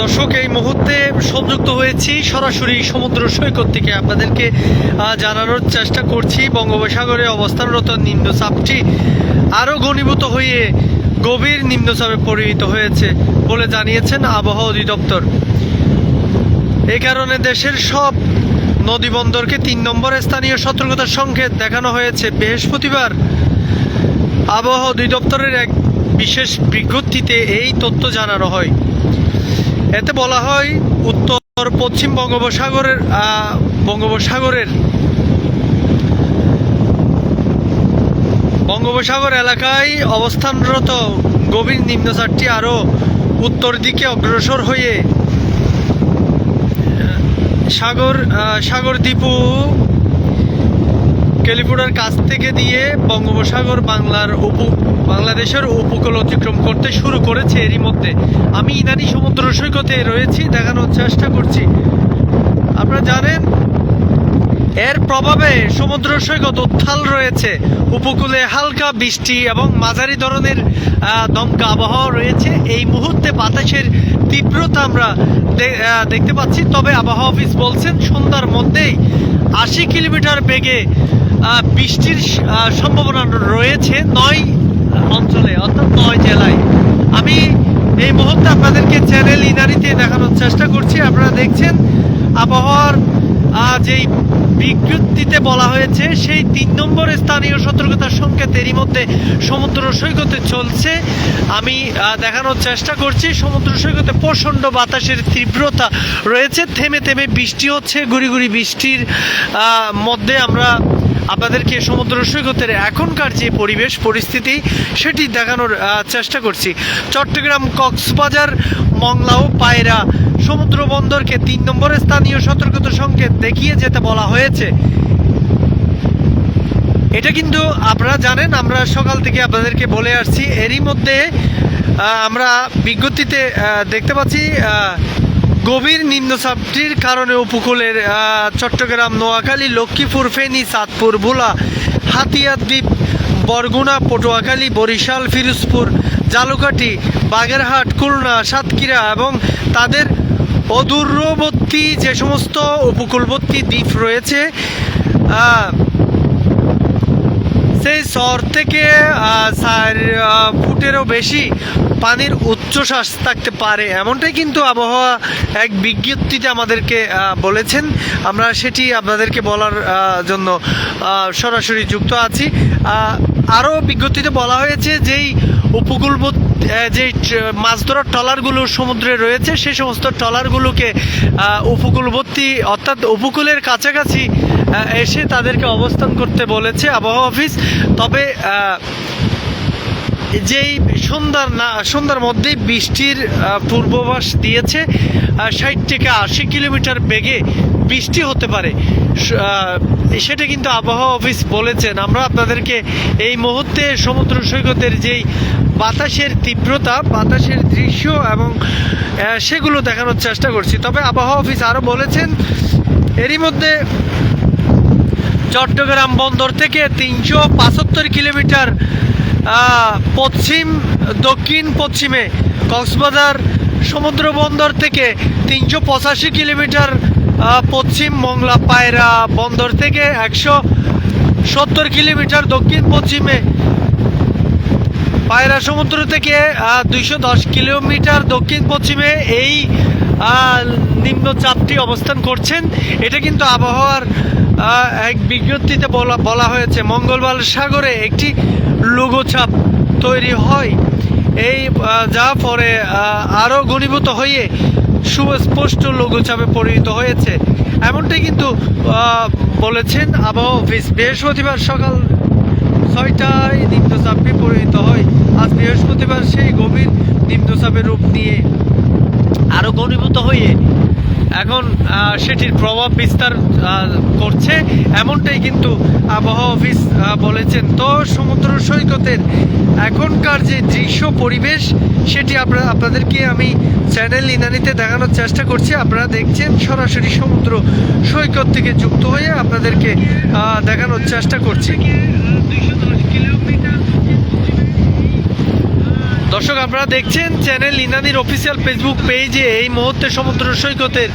দর্শক, এই মুহূর্তে সংযুক্ত হয়েছি সরাসরি সমুদ্র সৈকত থেকে। আপনাদেরকে জানানোর চেষ্টা করছি, বঙ্গোপসাগরে অবস্থানরত নিম্নচাপটি আরও ঘনীভূত হয়ে গভীর নিম্নচাপে পরিণত হয়েছে বলে জানিয়েছেন আবহাওয়া অধিদপ্তর। এই কারণে দেশের সব নদী বন্দরকে তিন নম্বরে স্থানীয় সতর্কতার সংকেত দেখানো হয়েছে। বৃহস্পতিবার আবহাওয়া অধিদপ্তরের এক বিশেষ বিজ্ঞপ্তিতে এই তথ্য জানানো হয়। এতে বলা হয় উত্তর পশ্চিম বঙ্গোপসাগরের বঙ্গোপসাগরের বঙ্গোপসাগর এলাকায় অবস্থানরত গভীর নিম্নচারটি আরও উত্তর দিকে অগ্রসর হয়ে সাগর সাগর দ্বীপু ক্যালিফোর্নিয়ার কাছ থেকে দিয়ে বঙ্গোপসাগর বাংলার উপ বাংলাদেশের উপকূল অতিক্রম করতে শুরু করেছে এরই মধ্যে। আমি ইনানি সমুদ্র সৈকতে রয়েছি, দেখানোর চেষ্টা করছি। আপনারা জানেন, এর প্রভাবে সমুদ্র সৈকত উত্থাল রয়েছে। উপকূলে হালকা বৃষ্টি এবং মাঝারি ধরনের দমকা আবহাওয়া রয়েছে। এই মুহূর্তে বাতাসের তীব্রতা আমরা দেখতে পাচ্ছি। তবে আবহাওয়া অফিস বলছেন, সন্ধ্যার মধ্যেই আশি কিলোমিটার বেগে বৃষ্টির সম্ভাবনা রয়েছে নয় অঞ্চলে, অর্থাৎ নয় জেলায়। আমি এই মুহূর্তে আপনাদেরকে চ্যানেল ইনারিতে দেখানোর চেষ্টা করছি। আপনারা দেখছেন, আবহাওয়ার যেই বিজ্ঞপ্তিতে বলা হয়েছে, সেই তিন নম্বর স্থানীয় সতর্কতার সংকেত এরই মধ্যে সমুদ্র সৈকতে চলছে। আমি দেখানোর চেষ্টা করছি। সমুদ্র সৈকতে প্রচণ্ড বাতাসের তীব্রতা রয়েছে। থেমে থেমে বৃষ্টি হচ্ছে। গুড়ি গুড়ি বৃষ্টির মধ্যে আমরা আপনাদেরকে সমুদ্র সৈকতের এখনকার যে পরিবেশ, পরিস্থিতি, সেটি দেখানোর চেষ্টা করছি। চট্টগ্রাম কক্সবাজার মংলা ও পায়রা সমুদ্র বন্দরকে তিন নম্বরে স্থানীয় সতর্কতা সংকেত দেখিয়ে যেতে বলা হয়েছে। এটা কিন্তু আপনারা জানেন, আমরা সকাল থেকে আপনাদেরকে বলে আসছি। এরই মধ্যে আমরা বিজ্ঞপ্তিতে দেখতে পাচ্ছি গভীর নিম্নচাপটির কারণে উপকূলের চট্টগ্রাম, নোয়াখালী, লক্ষ্মীপুর, ফেনী, চাঁদপুর, ভোলা, হাতিয়ার দ্বীপ, বরগুনা, পটুয়াখালী, বরিশাল, ফিরোজপুর জালুকাঠি বাগেরহাট, খুলনা, সাতক্ষীরা এবং তাদের অদূরবর্তী যে সমস্ত উপকূলবর্তী দ্বীপ রয়েছে সেই শহর থেকে ফুটেরও বেশি পানির উচ্চশ্বাস থাকতে পারে, এমনটাই কিন্তু আবহাওয়া এক বিজ্ঞপ্তিতে আমাদেরকে বলেছেন। আমরা সেটি আপনাদেরকে বলার জন্য সরাসরি যুক্ত আছি। আরও বিজ্ঞপ্তিতে বলা হয়েছে যেই উপকূলবর্তী যে মাছ ধরার ট্রলারগুলো সমুদ্রে রয়েছে সেই সমস্ত ট্রলারগুলোকে উপকূলবর্তী, অর্থাৎ উপকূলের কাছাকাছি এসে তাদেরকে অবস্থান করতে বলেছে আবহাওয়া অফিস। তবে যেই সন্ধ্যার না সন্ধ্যার মধ্যেই বৃষ্টির পূর্বাভাস দিয়েছে ষাট থেকে আশি কিলোমিটার বেগে বৃষ্টি হতে পারে। সেটা কিন্তু আবহাওয়া অফিস বলেছেন। আমরা আপনাদেরকে এই মুহূর্তে সমুদ্র সৈকতের যেই বাতাসের তীব্রতা, বাতাসের দৃশ্য এবং সেগুলো দেখানোর চেষ্টা করছি। তবে আবহাওয়া অফিস আরও বলেছেন, এরই মধ্যে চট্টগ্রাম বন্দর থেকে তিনশো পঁচাত্তর কিলোমিটার পশ্চিম, দক্ষিণ, পশ্চিমে কক্সবাজার, সমুদ্র বন্দর থেকে তিনশো পঁচাশি কিলোমিটার পশ্চিম মংলা পায়রা বন্দর থেকে একশো সত্তর কিলোমিটার দক্ষিণ পশ্চিমে পায়রা সমুদ্র থেকে দুইশো দশ কিলোমিটার দক্ষিণ পশ্চিমে এই নিম্নচাপটি অবস্থান করছেন। এটা কিন্তু আবহাওয়ার এক বিজ্ঞপ্তিতে বলা বলা হয়েছে, মঙ্গলবার সাগরে একটি লঘুচাপ তৈরি হয়। এই যা পরে আরও ঘনীভূত হয়ে সুস্পষ্ট লঘুচাপে পরিণত হয়েছে। এমনটাই কিন্তু বলেছেন আবহাওয়া অফিস। বৃহস্পতিবার সকাল ছয়টায় নিম্নচাপে পরিণত হয়। আজ বৃহস্পতিবার সেই গভীর নিম্নচাপের রূপ নিয়ে আরও ঘনীভূত হয়ে এখন সেটির প্রভাব বিস্তার করছে। এমনটাই কিন্তু আবহাওয়া অফিস বলেছেন। তো সমুদ্র সৈকতের এখনকার যে দৃশ্য পরিবেশ, সেটি আপনারা আপনাদেরকে আমি চ্যানেল ইনানিতে দেখানোর চেষ্টা করছি। আপনারা দেখছেন সরাসরি সমুদ্র সৈকত থেকে যুক্ত হয়ে আপনাদেরকে দেখানোর চেষ্টা করছি। দর্শক, আপনারা দেখছেন চ্যানেল ইনানির অফিসিয়াল ফেসবুক পেজে এই মুহূর্তে সমুদ্র সৈকতের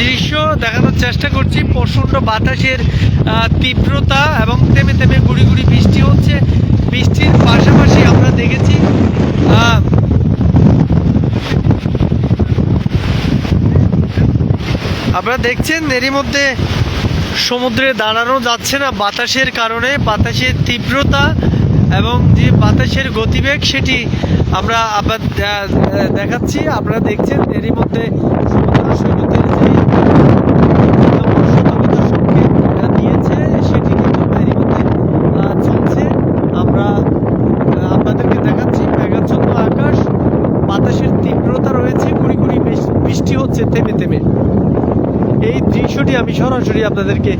দৃশ্য। দেখানোর চেষ্টা করছি। প্রচণ্ড বাতাসের তীব্রতা এবং থেমে থেমে গুড়ি গুড়ি বৃষ্টি হচ্ছে। বৃষ্টির পাশাপাশি আমরা দেখেছি আপনারা দেখছেন এরই মধ্যে সমুদ্রে দাঁড়ানো যাচ্ছে না বাতাসের কারণে। বাতাসের তীব্রতা এবং যে বাতাসের গতিবেগ সেটি আমরা আবার দেখাচ্ছি। আপনারা দেখছেন, এরই মধ্যে থেমে থেমে। এই দৃশ্যটি আমি সরাসরি আপনাদেরকে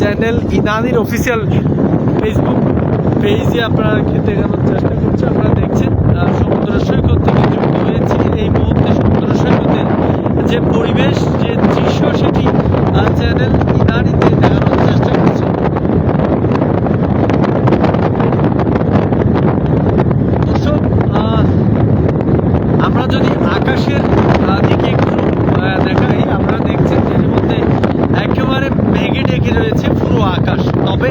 চ্যানেল ইনানির অফিসিয়াল ফেসবুক পেজে খেতে দেখানোর চেষ্টা করছি, আপনারা দেখছেন সমুদ্র সৈকত থেকে যুক্ত হয়েছি এই মুহূর্তে সমুদ্র সৈকতের যে পরিবেশ, যে দৃশ্য সেটি চ্যানেল ইনানিতে দেখানোর চেষ্টা করছি দর্শক আহ, আমরা যদি আকাশের আহ, দিকে একটু আহ, দেখাই আপনারা দেখছেন এর মধ্যে একেবারে মেঘে ঢেকে রয়েছে পুরো আকাশ তবে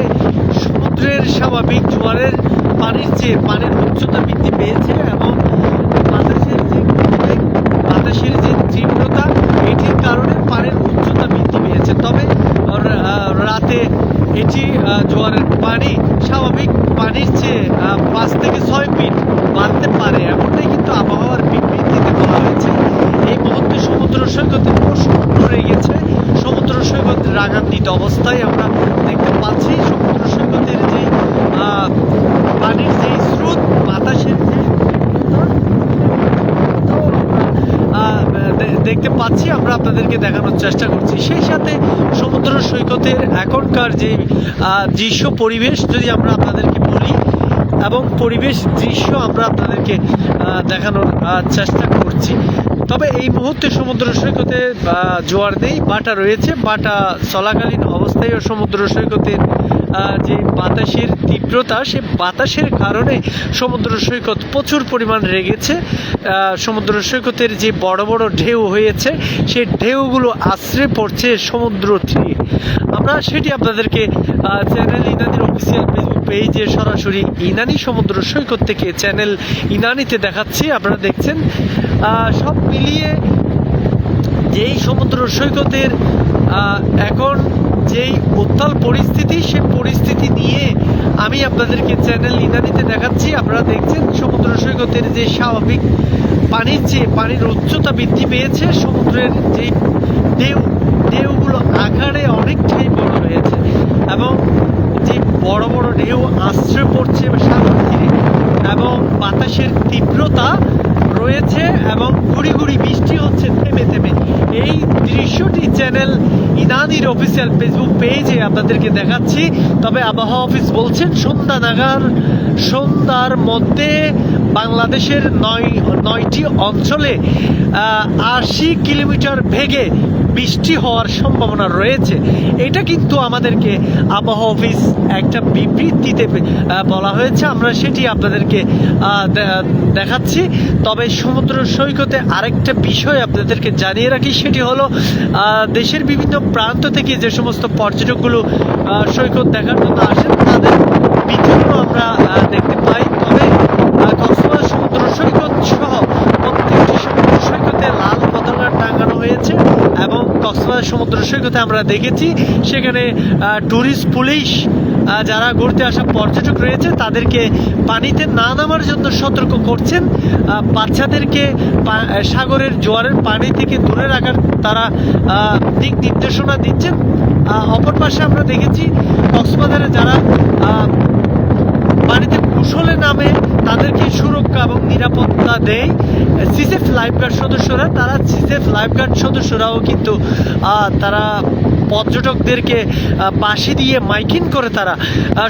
সমুদ্রের স্বাভাবিক জোয়ারের পানির চেয়ে পানির উচ্চতা বৃদ্ধি পেয়েছে এবং বাতাসের যে বাতাসের যে তীব্রতা, এটির কারণে পানির উচ্চতা বৃদ্ধি পেয়েছে। তবে রাতে এটি জোয়ারের পানি, স্বাভাবিক পানির চেয়ে পাঁচ থেকে ছয় ফিট বাড়তে পারে এমনটাই কিন্তু আবহাওয়ার বিবৃতিতে বলা হয়েছে এই মুহূর্তে সমুদ্র সৈকতে প্রচণ্ড রেগেছে সমুদ্র সৈকত রাগান্বিত অবস্থায় আমরা দেখতে পাচ্ছি সমুদ্র সৈকতের যে আহ, পানির যে স্রোত বাতাসের যে তীব্রতা, তো আমরা, আহ, দে- দেখতে পাচ্ছি আমরা আপনাদেরকে দেখানোর চেষ্টা করছি। সেই সাথে সমুদ্র সৈকতের এখনকার যে দৃশ্য পরিবেশ, যদি আমরা আপনাদেরকে বলি, এবং পরিবেশ দৃশ্য আমরা আপনাদেরকে দেখানোর চেষ্টা করছি। তবে এই মুহূর্তে সমুদ্র সৈকতে জোয়ার নেই, বাটা রয়েছে, বাটা চলাকালীন অবস্থায় ও সমুদ্র সৈকতের যে বাতাসের তীব্রতা, সে বাতাসের কারণে সমুদ্র সৈকত প্রচুর পরিমাণ রেগেছে। সমুদ্র সৈকতের যে বড় বড় ঢেউ হয়েছে সেই ঢেউগুলো আশ্রে পড়ছে সমুদ্র তীরে। আমরা সেটি আপনাদেরকে চ্যানেল ইনানির অফিসিয়াল ফেসবুক পেজে সরাসরি ইনানি সমুদ্র সৈকত থেকে চ্যানেল ইনানিতে দেখাচ্ছি। আপনারা দেখছেন সব মিলিয়ে যেই সমুদ্র সৈকতের এখন যেই উত্তাল পরিস্থিতি, সে পরিস্থিতি নিয়ে আমি আপনাদেরকে চ্যানেল ইনানিতে দেখাচ্ছি। আপনারা দেখছেন সমুদ্র সৈকতের যে স্বাভাবিক পানির যে পানির উচ্চতা বৃদ্ধি পেয়েছে, সমুদ্রের যে ঢেউ, ঢেউগুলো আকারে অনেকটাই বড় হয়েছে এবং যে বড় বড় ঢেউ আশ্রয় পড়ছে সাগর তীরে এবং বাতাসের তীব্রতা রয়েছে এবং ঘুড়ি ঘুড়ি বৃষ্টি হচ্ছে থেমে থেমে। এই দৃশ্যটি চ্যানেল ইনানির অফিসিয়াল ফেসবুক পেজে আপনাদেরকে দেখাচ্ছি। তবে আবহাওয়া অফিস বলছেন, সন্ধ্যা নাগার, সন্ধ্যার মধ্যে বাংলাদেশের নয়, নয়টি অঞ্চলে আশি কিলোমিটার বেগে বৃষ্টি হওয়ার সম্ভাবনা রয়েছে। এটা কিন্তু আমাদেরকে আবহাওয়া অফিস একটা বিবৃতিতে বলা হয়েছে। আমরা সেটি আপনাদেরকে দেখাচ্ছি। তবে সমুদ্র সৈকতে আরেকটা বিষয় আপনাদেরকে জানিয়ে রাখি, সেটি হলো দেশের বিভিন্ন প্রান্ত থেকে যে সমস্ত পর্যটকগুলো সৈকত দেখার জন্য আসেন, তাদের বিতরণও আমরা দেখতে পাই। তবে কক্সবাজার সমুদ্র সৈকত সহ প্রত্যেকটি সমুদ্র সৈকতে লাল পতাকা টাঙানো হয়েছে এবং কক্সবাজার সমুদ্র সৈকতে আমরা দেখেছি। সেখানে ট্যুরিস্ট পুলিশ যারা ঘুরতে আসা পর্যটক রয়েছে, তাদেরকে পানিতে না নামার জন্য সতর্ক করছেন। বাচ্চাদেরকে সাগরের জোয়ারের পানি থেকে দূরে রাখার তারা দিক নির্দেশনা দিচ্ছেন। অপর পাশে আমরা দেখেছি কক্সবাজারে যারা পানিতে কুশলে নামে তাদেরকে সুরক্ষা এবং নিরাপত্তা দেয়। সিসেফ লাইফগার্ড সদস্যরা, তারা সিসেফ লাইফগার্ড সদস্যরাও কিন্তু তারা পর্যটকদেরকে বাঁশি দিয়ে মাইকিং করে তারা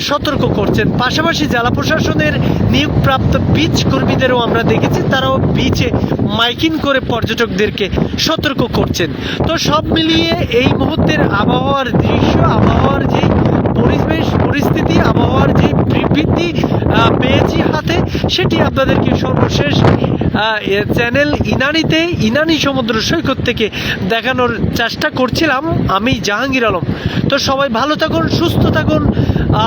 সতর্ক করছেন। পাশাপাশি জেলা প্রশাসনের নিয়োগপ্রাপ্ত বিচ কর্মীদেরও আমরা দেখেছি, তারাও বিচে মাইকিং করে পর্যটকদেরকে সতর্ক করছেন। তো সব মিলিয়ে এই মুহূর্তের আবহাওয়ার দৃশ্য, আবহাওয়ার যেই পরিবেশ, পরিস্থিতি, আবহাওয়ার যে বিবৃতি পেয়েছি হাতে, সেটি আপনাদেরকে সর্বশেষ চ্যানেল ইনানিতে, ইনানি সমুদ্র সৈকত থেকে দেখানোর চেষ্টা করছিলাম, আমি জাহাঙ্গীর আলম। তো সবাই ভালো থাকুন, সুস্থ থাকুন,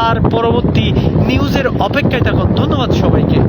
আর পরবর্তী নিউজের অপেক্ষায় থাকুন। ধন্যবাদ সবাইকে।